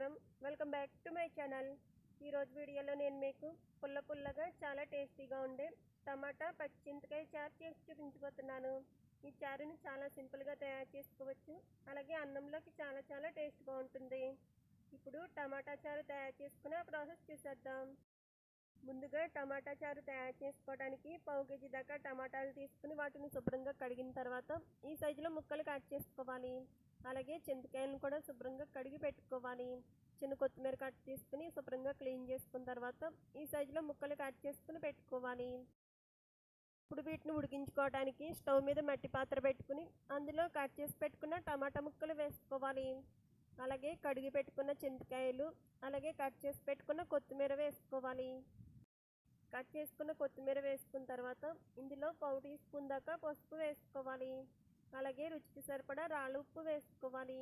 Welcome back to my channel ఈరోజు వీడియోలో నేను మీకు పుల్ల పుల్లగా చాలా టేస్టీగా ఉండే టమాటా పచ్చింతకాయ చారు చేసి చూపించబోతున్నాను. ఈ చారుని చాలా సింపుల్గా తయారు చేసుకోవచ్చు. అలాగే అన్నంలోకి చాలా చాలా టేస్ట్గా ఉంటుంది ఇప్పుడు టమాటా చారు తయారు చేసుకునే ప్రాసెస్ చూసేద్దాం. ముందుగా టమాటా చారు తయారు చేసుకోవడానికి పావు కేజీ దాకా టమాటాలు తీసుకుని వాటిని శుభ్రంగా కడిగిన తర్వాత ఈ సైజులో ముక్కలు కట్ చేసుకోవాలి. అలాగే చింతకాయలను కూడా శుభ్రంగా కడిగి పెట్టుకోవాలి. చిన్న కొత్తిమీర కట్ తీసుకుని శుభ్రంగా క్లీన్ చేసుకున్న తర్వాత ఈ సైజులో ముక్కలు కట్ చేసుకుని పెట్టుకోవాలి. ఇప్పుడు వీటిని ఉడికించుకోవడానికి స్టవ్ మీద మట్టి పాత్ర పెట్టుకుని అందులో కట్ చేసి పెట్టుకున్న టమాటా ముక్కలు వేసుకోవాలి. అలాగే కడిగి పెట్టుకున్న చింతకాయలు అలాగే కట్ చేసి పెట్టుకున్న కొత్తిమీర వేసుకోవాలి. కట్ చేసుకున్న కొత్తిమీర వేసుకున్న తర్వాత ఇందులో పావు టీ స్పూన్ దాకా పసుపు వేసుకోవాలి. అలాగే రుచికి సరిపడా రాళ్ళు ఉప్పు వేసుకోవాలి.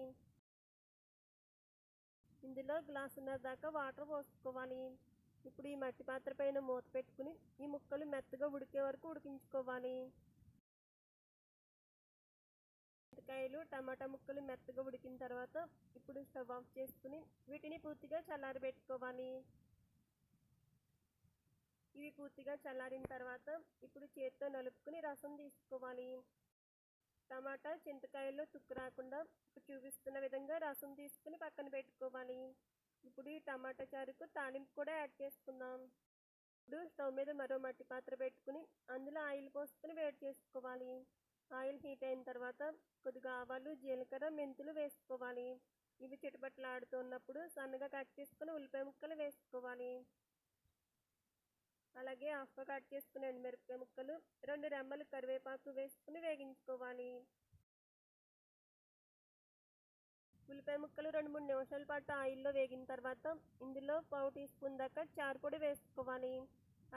ఇందులో గ్లాసున్నర దాకా వాటర్ పోసుకోవాలి. ఇప్పుడు ఈ మట్టి పాత్ర పైన మూత పెట్టుకుని ఈ ముక్కలు మెత్తగా ఉడికే వరకు ఉడికించుకోవాలి. చింతకాయలు టమాటా ముక్కలు మెత్తగా ఉడికిన తర్వాత ఇప్పుడు స్టవ్ ఆఫ్ చేసుకుని వీటిని పూర్తిగా చల్లారబెట్టుకోవాలి. ఇవి పూర్తిగా చల్లారిన తర్వాత ఇప్పుడు చేతితో నలుపుకుని రసం తీసుకోవాలి. టమాటా చింతకాయల్లో తుక్కు రాకుండా చూపిస్తున్న విధంగా రసం తీసుకుని పక్కన పెట్టుకోవాలి. ఇప్పుడు ఈ టమాటా చారుకు తాలింపు కూడా యాడ్ చేసుకుందాం. ఇప్పుడు స్టవ్ మీద మరో మట్టి పాత్ర పెట్టుకుని అందులో ఆయిల్ పోసుకుని వేడి చేసుకోవాలి. ఆయిల్ హీట్ అయిన తర్వాత కొద్దిగా ఆవాలు జీలకర్ర మెంతులు వేసుకోవాలి. ఇవి చిటపట్లాడుతున్నప్పుడు సన్నగా కట్ చేసుకుని ఉల్లిపాయ ముక్కలు వేసుకోవాలి. అలాగే హాఫ్గా కట్ చేసుకుని ఎండుమిరపకాయ ముక్కలు రెండు రెమ్మలు కరివేపాకు వేసుకుని వేగించుకోవాలి. ఉల్లిపాయ ముక్కలు రెండు మూడు నిమిషాల పాటు ఆయిల్లో వేగిన తర్వాత ఇందులో పావు టీ స్పూన్ దాకా చారు పొడి వేసుకోవాలి.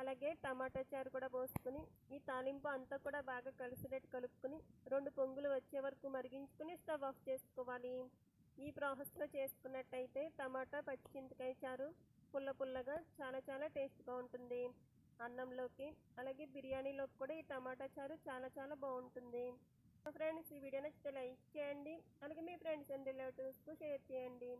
అలాగే టమాటా చారు కూడా పోసుకుని ఈ తాలింపు అంతా కూడా బాగా కలిసినట్టు కలుపుకొని రెండు పొంగులు వచ్చే వరకు మరిగించుకుని స్టవ్ ఆఫ్ చేసుకోవాలి. ఈ ప్రాసెస్లో చేసుకున్నట్టయితే టమాటా పచ్చిచింతకాయ చారు పుల్ల పుల్లగా చాలా చాలా టేస్ట్గా ఉంటుంది. అన్నంలోకి అలాగే బిర్యానీలోకి కూడా ఈ టమాటా చారు చాలా చాలా బాగుంటుంది. ఫ్రెండ్స్ ఈ వీడియో నచ్చితే లైక్ చేయండి అలాగే మీ ఫ్రెండ్స్ అండ్ రిలేటివ్స్కు షేర్ చేయండి.